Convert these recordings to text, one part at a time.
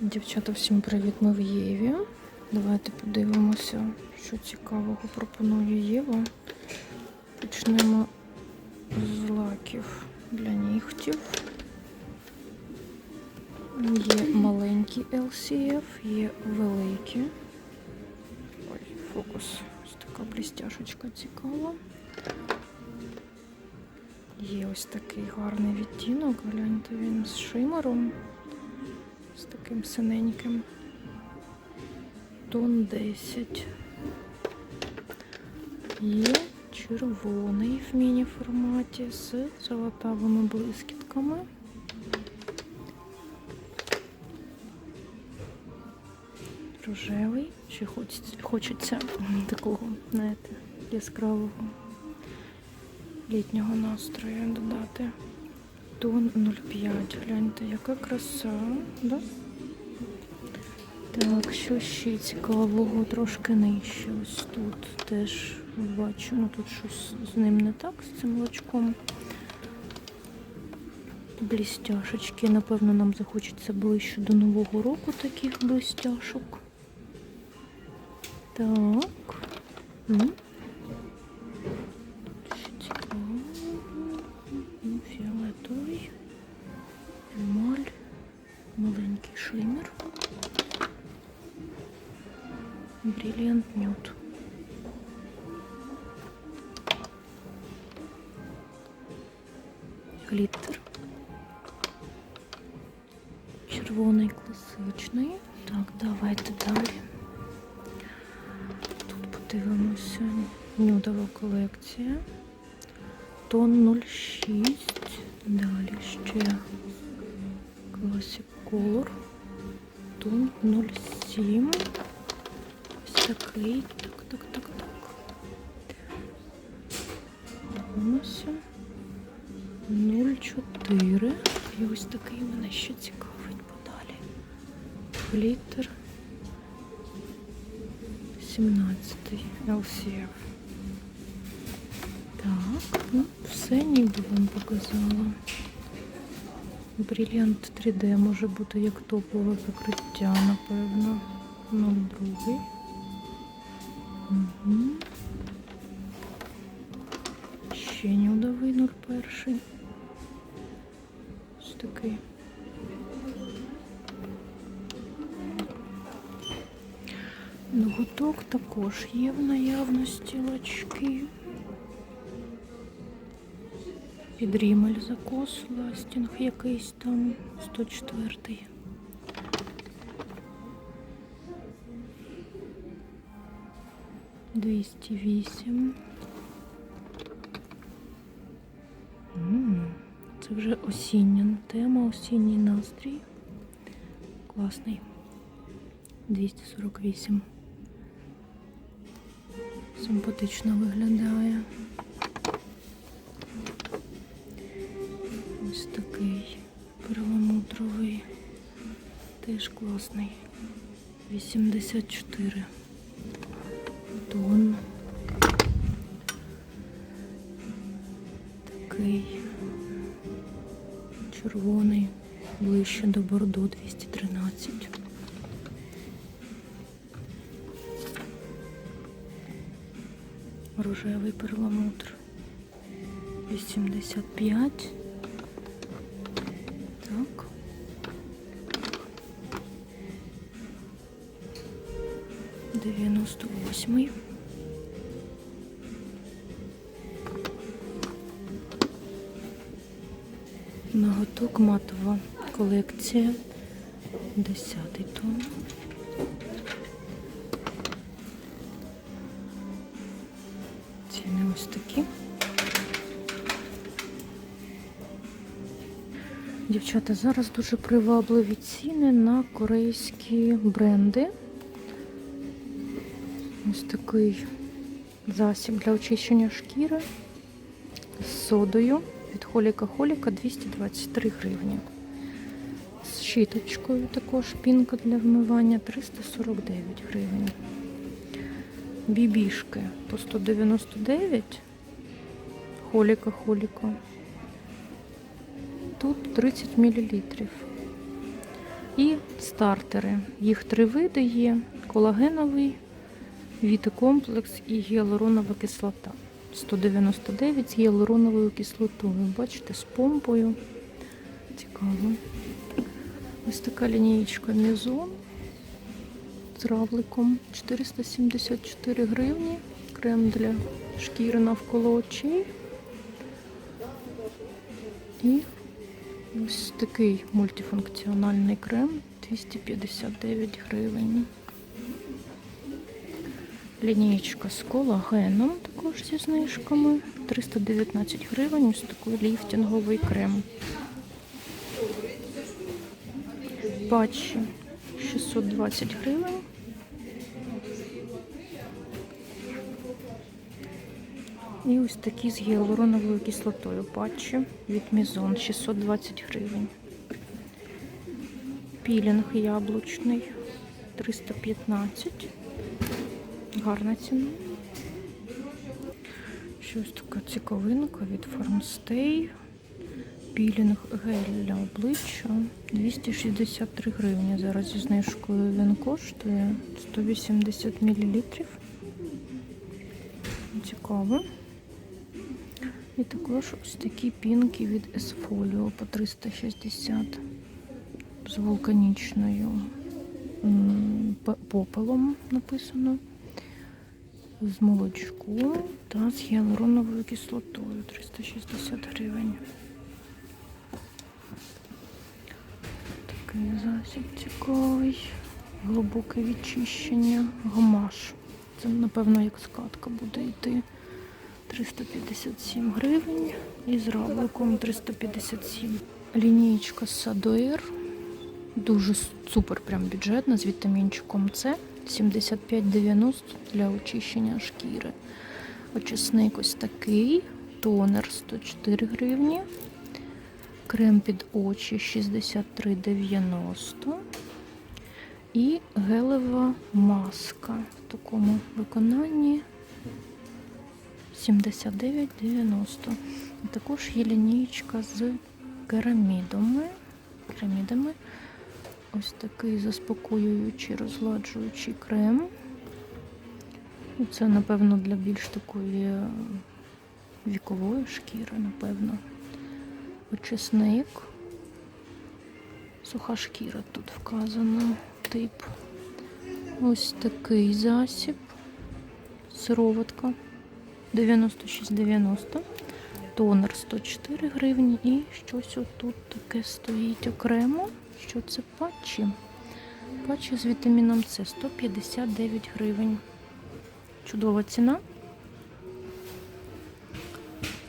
Дівчата, всім привіт! Ми в Єві. Давайте подивимося, що цікавого пропонує Єва. Почнемо з лаків для нігтів. Є маленькі LCF, є великі. Ой, фокус. Ось така блістяшечка цікава. Є ось такий гарний відтінок. Гляньте, він з шимером з таким синеньким. Тон 10. Є червоний в міні-форматі з золотавими блискітками. Рожевий. Ще хочеться, такого, знаєте, яскравого літнього настрою додати. Тон 0,5. Гляньте, яка краса, да? Так, що ще цікавого, трошки нижче. Ось тут теж бачу, ну тут щось з ним не так, з цим лачком. Блістяшечки. Напевно, нам захочеться ближче до Нового року таких блістяшок. Так. Далі ще Classic Color. Тон 07. Ось такий. Так, так, так, так. Дивимося. 0,4. І ось такий мене ще цікавить подалі. Гліттер. 17 LCF. Так, ну, все ніби вам показала. Бриллиант 3D може бути як топове покриття, напевно. 02. Угу. Ще нюдовий 01. Ось такий. Ноготок також є в наявності лачки. Під рімель закос, ластінг якийсь там 104. Двісті вісім. Це вже осіння тема, осінній настрій. Класний. 248. Симпатично виглядає. Такий перламутровий. Теж класний. 84 тонн. Такий червоний, ближче до бордо 213. Рожевий перламутр 85. Так. Дев'яносто восьмий. Ноготок матова колекція. Десятий тон. Дівчата, зараз дуже привабливі ціни на корейські бренди. Ось такий засіб для очищення шкіри з содою від Холіка Холіка 223 гривні. З щіточкою також пінка для вмивання 349 гривень. Бібішки по 199 Холіка Холіка. Тут 30 мл. І стартери. Їх три види є: колагеновий, вітикомплекс і гіалуронова кислота. 199 з гіалуроновою кислотою. Бачите, з помпою. Цікаво. Ось така лінієчка Мізон з равликом 474 гривні. Крем для шкіри навколо очей. І ось такий мультифункціональний крем 259 гривень. Лінієчка з колагеном також зі знижками. 319 гривень. Ось такий ліфтинговий крем. Патчі 620 гривень. І ось такі з гіалуроновою кислотою патчі від Мізон 620 гривень. Пілінг яблучний 315. Гарна ціна. Щось така цікавинка від Farmstay. Пілінг гель для обличчя 263 гривні. Зараз зі знижкою він коштує 180 мл. Цікаво. І також ось такі пінки від Esfolio по 360 з вулканічною попелом написано. З молочком та з гіалуроновою кислотою 360 гривень. Такий засіб цікавий. Глибоке відчищення. Гамаш. Це, напевно, як скатка буде йти. 357 гривень і з равликом 357. Лінієчка Садоер. Дуже супер прям бюджетна з вітамінчиком С. 75,90 для очищення шкіри. Очисник ось такий. Тонер 104 гривні. Крем під очі 63,90. І гелева маска в такому виконанні 79,90. І Також є лінійка з керамідами. керамідами. Ось такий заспокоюючий, розгладжуючий крем. Ну, Це, напевно, для більш такої е, вікової шкіри, напевно. Очисник. Суха шкіра тут вказано. Тип. Ось такий засіб. Сироватка 96,90. Тонер 104 гривні. І щось отут таке стоїть окремо. Що це патчі? Патчі з вітаміном С 159 гривень. Чудова ціна.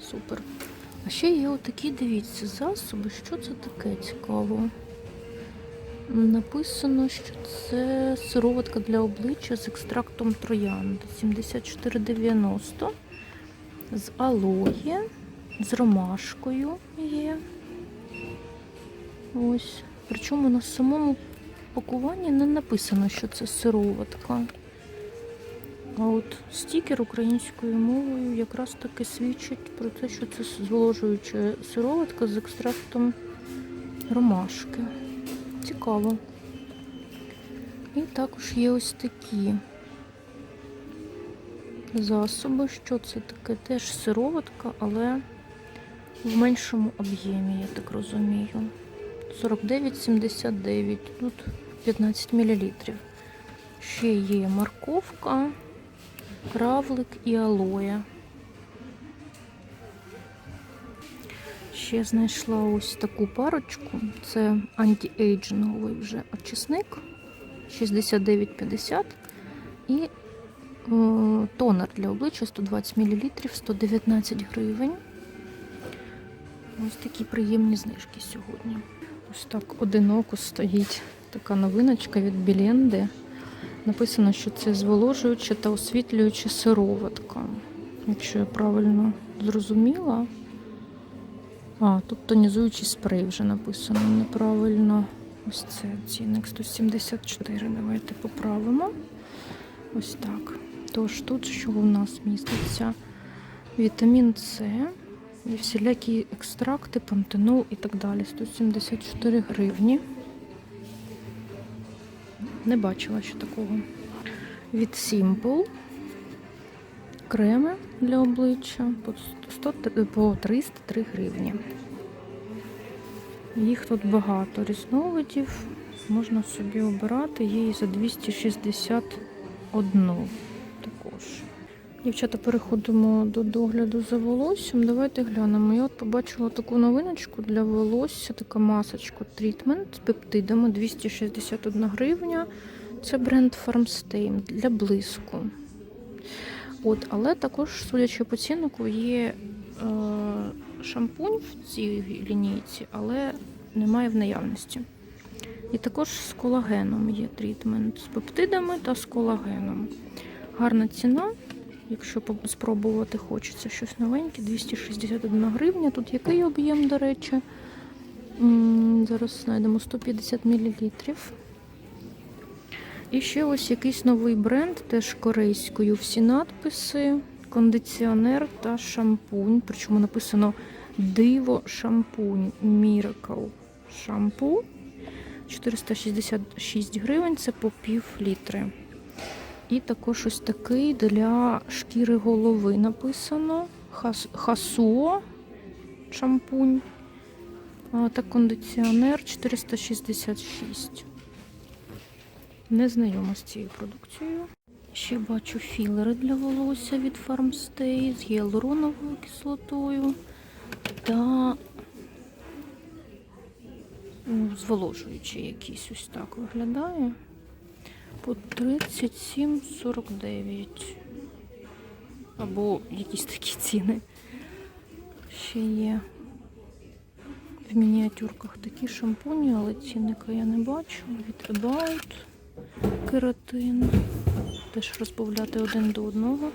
Супер. А ще є отакі, дивіться, засоби. Що це таке цікаво? Написано, що це сироватка для обличчя з екстрактом троянди 74,90. З алоє, з ромашкою є. Ось. Причому на самому пакуванні не написано, що це сироватка. А от стікер українською мовою якраз таки свідчить про те, що це зволожуюча сироватка з екстрактом ромашки. Цікаво. І також є ось такі засоби. Що це таке? Теж сироватка, але в меншому об'ємі, я так розумію. 49,79. Тут 15 мл. Ще є морковка, равлик і алоє. Ще знайшла ось таку парочку. Це антиейджинговий вже очисник 69,50 і е, тонер для обличчя 120 мл 119 гривень. Ось такі приємні знижки сьогодні. Ось так одиноко стоїть така новиночка від Біленди. Написано, що це зволожуюча та освітлююча сироватка. Якщо я правильно зрозуміла. А, тут тонізуючий спрей вже написано неправильно. Ось це цінник 174. Давайте поправимо. Ось так. Тож тут що у нас міститься? Вітамін С і всілякі екстракти, пантенол і так далі. 174 гривні. Не бачила ще такого. Від Simple. Креми для обличчя по 100, по 303 гривні. Їх тут багато різновидів. Можна собі обирати. І за 261 також. Дівчата, переходимо до догляду за волоссям. Давайте глянемо. Я от побачила таку новиночку для волосся, така масочка трітмент з пептидами 261 гривня. Це бренд Farmstay для блиску. От, але також, судячи по ціннику, є е, шампунь в цій лінійці, але немає в наявності. І також з колагеном є трітмент з пептидами та з колагеном. Гарна ціна. Якщо спробувати хочеться щось новеньке, 261 гривня. Тут який об'єм, до речі? Зараз знайдемо 150 мл. І ще ось якийсь новий бренд, теж корейською. Всі надписи, кондиціонер та шампунь. Причому написано Диво шампунь Miracle шампу. 466 гривень, це по пів літри. І також ось такий для шкіри голови написано. Хас, Хасуо шампунь та кондиціонер 466. Не знайома з цією продукцією. Ще бачу філери для волосся від Farmstay з гіалуроновою кислотою та ну, зволожуючий якийсь ось так виглядає. По 37,49. Або якісь такі ціни. Ще є в мініатюрках такі шампуні, але цінника я не бачу. Від About кератин. Теж розбавляти один до одного.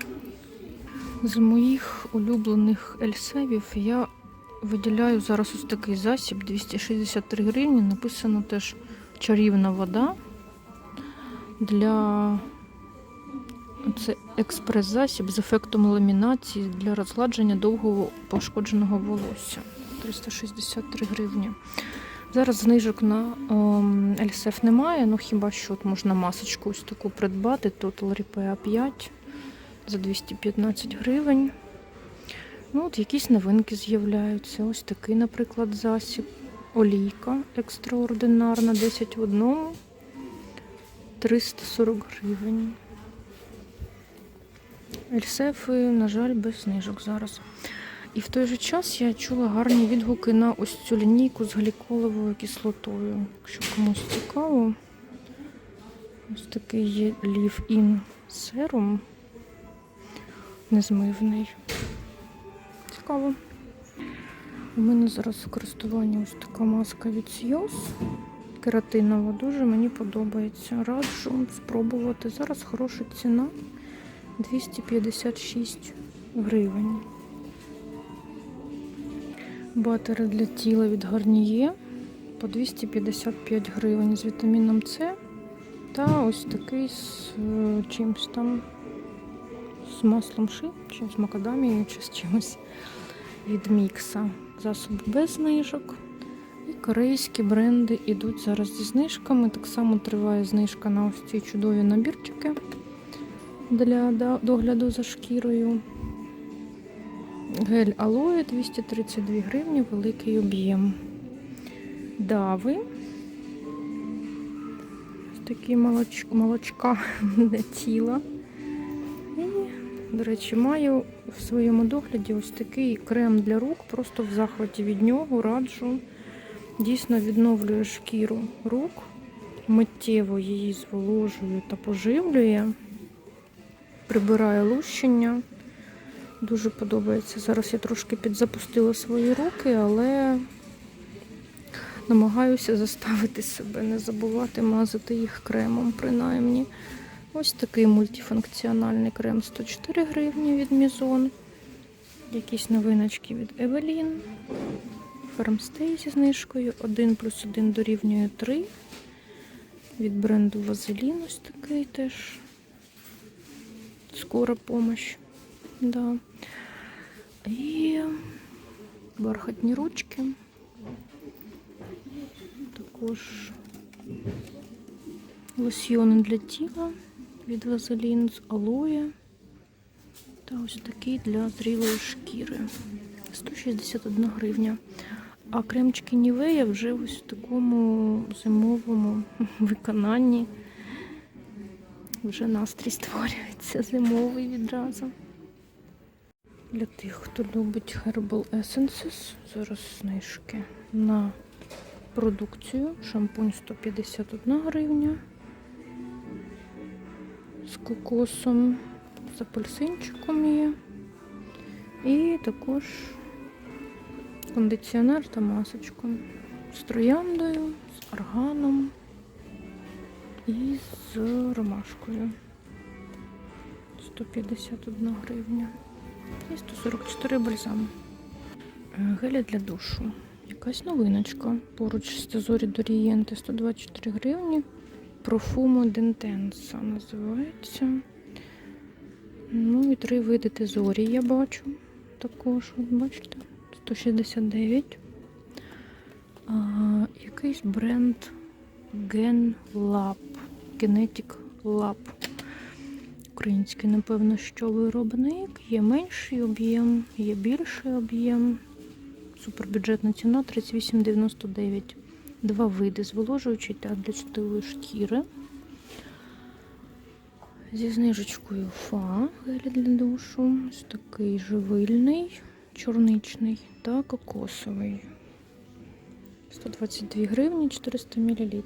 З моїх улюблених ельсевів я виділяю зараз ось такий засіб 263 гривні. Написано теж чарівна вода для це експрес-засіб з ефектом ламінації для розгладження довгого пошкодженого волосся. 363 гривні. Зараз знижок на ем, LSF немає, ну хіба що от можна масочку ось таку придбати. Total Repair 5 за 215 гривень. Ну, от якісь новинки з'являються. Ось такий, наприклад, засіб. Олійка екстраординарна, 10 в одному. 340 гривень. Ельсефи, на жаль, без знижок зараз. І в той же час я чула гарні відгуки на ось цю лінійку з гліколовою кислотою. Якщо комусь цікаво, ось такий є Leave-In серум незмивний. Цікаво. У мене зараз в користуванні ось така маска від Сйоз. Кератинова дуже мені подобається. Раджу спробувати. Зараз хороша ціна 256 гривень. Батери для тіла від Гарніє по 255 гривень з вітаміном С. Та ось такий з е, чимось там, з маслом ши, чи з макадамією, чи з чимось від мікса. Засоб без знижок. І корейські бренди йдуть зараз зі знижками. Так само триває знижка на ось ці чудові набірчики для догляду за шкірою. Гель алоє 232 гривні, великий об'єм. Дави. Такі молоч... молочка для тіла. І, до речі, маю в своєму догляді ось такий крем для рук. Просто в захваті від нього раджу. Дійсно відновлює шкіру рук, миттєво її зволожує та поживлює, прибирає лущення. Дуже подобається. Зараз я трошки підзапустила свої руки, але намагаюся заставити себе не забувати мазати їх кремом, принаймні. Ось такий мультифункціональний крем 104 гривні від Мізон. Якісь новиночки від Evelyn. Farmstay зі знижкою. 1 плюс 1 дорівнює 3. Від бренду Вазелін ось такий теж. Скора помощь. Да. І бархатні ручки. Також лосьйони для тіла від Вазелін з алоє. Та ось такий для зрілої шкіри. 161 гривня. А кремчики Нівея вже ось в такому зимовому виконанні. Вже настрій створюється зимовий відразу. Для тих, хто любить Herbal Essences, зараз знижки на продукцію. Шампунь 151 гривня з кокосом, з апельсинчиком є. І також кондиціонер та масочку з трояндою, з арганом і з ромашкою. 151 гривня. І 144 бальзам. Е, Геля для душу. Якась новиночка. Поруч з Тезорі Дорієнти 124 гривні. Профумо Дентенса називається. Ну і три види тезорі я бачу. Також, от бачите, 169. А, якийсь бренд Gen Lab. Genetic Lab. Український, напевно, що виробник. Є менший об'єм, є більший об'єм. Супербюджетна ціна 38,99. Два види зволожуючий та для чутливої шкіри. Зі знижечкою фа гель для душу. Ось такий живильний, чорничний та кокосовий. 122 гривні 400 мл.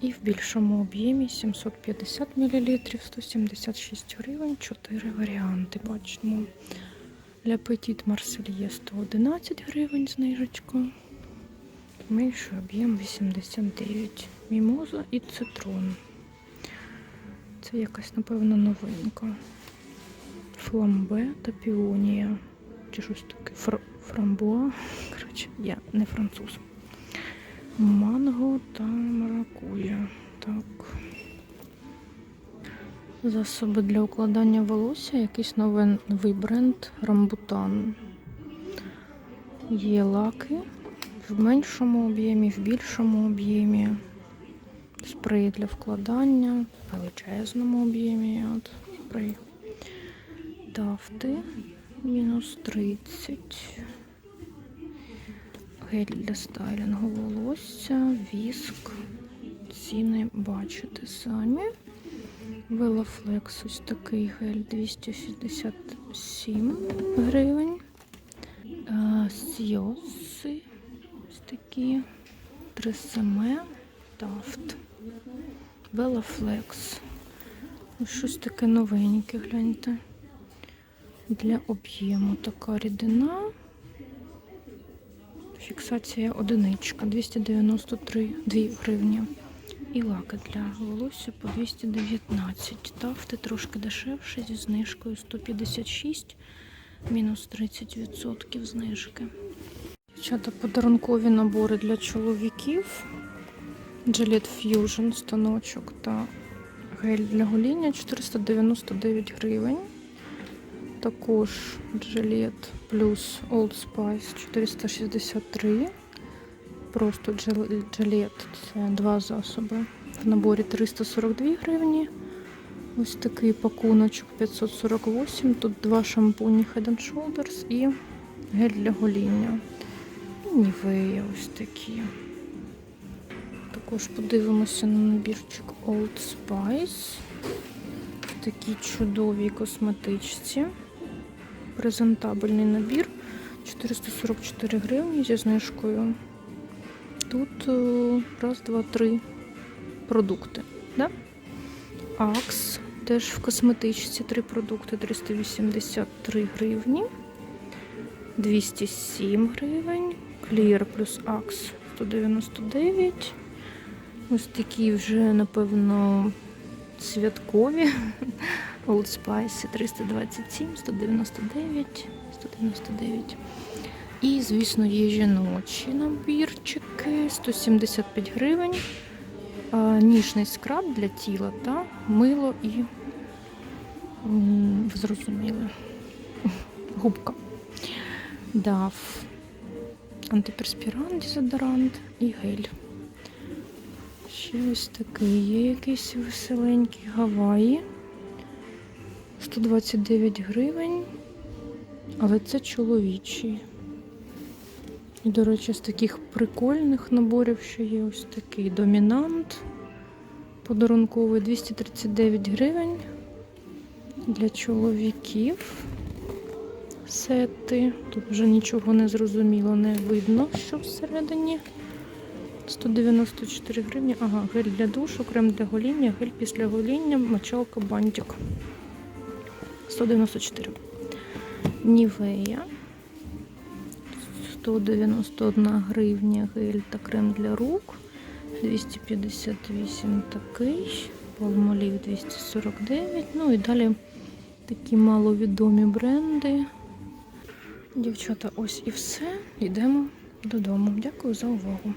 І в більшому об'ємі 750 мл, 176 гривень, 4 варіанти. Бачимо. Для Petit Marseille 111 гривень знижечка. Менший об'єм 89. Мімоза і цитрон. Це якась, напевно, новинка. Фламбе та піонія. Чи щось таке Фр... фрамбуа. Коротше, я не француз. Манго та маракуя. Так. Засоби для укладання волосся. Якийсь новий, бренд Рамбутан. Є лаки в меншому об'ємі, в більшому об'ємі. Спрей для вкладання, в величезному об'ємі. От спрей. Тафти мінус 30. Гель для стайлінгу волосся, віск. Ціни бачите самі. Велофлекс ось такий гель 267 гривень. Е, Сйоси ось такі. Тресеме, тафт. Велофлекс. Ось щось таке новеньке, гляньте. Для об'єму така рідина. Фіксація одиничка 293 2 гривні. І лаки для волосся по 219. Тафти трошки дешевше зі знижкою 156, мінус 30% знижки. Дівчата, подарункові набори для чоловіків. Gillette Fusion станочок та гель для гоління 499 гривень. Також Gillette плюс Old Spice 463. Просто Gil- Gillette це два засоби. В наборі 342 гривні. Ось такий пакуночок 548. Тут два шампуні Head and Shoulders і гель для гоління. І Нівея ось такі. Також подивимося на набірчик Old Spice. В такій чудовій косметичці. Презентабельний набір. 444 гривні зі знижкою. Тут е, раз, два, три продукти. Да? Акс. Теж в косметичці три продукти 383 гривні. 207 гривень. Clear плюс Акс 199. Ось такі вже, напевно, святкові. Old Spice 327, 199, 199. І, звісно, є жіночі набірчики 175 гривень. Ніжний скраб для тіла та мило і м, зрозуміле. Губка. Дав антиперспірант, дезодорант і гель. Ще ось такий є якийсь веселенький Гаваї. 129 гривень. Але це чоловічий. І, до речі, з таких прикольних наборів, що є ось такий домінант подарунковий 239 гривень для чоловіків. Сети. Тут вже нічого не зрозуміло, не видно, що всередині. 194 гривні. Ага, гель для душу, крем для гоління, гель після гоління, мочалка, бантик. 194. Нівея. 191 гривня гель та крем для рук. 258 такий. Палмолів 249. Ну і далі такі маловідомі бренди. Дівчата, ось і все. Йдемо додому. Дякую за увагу.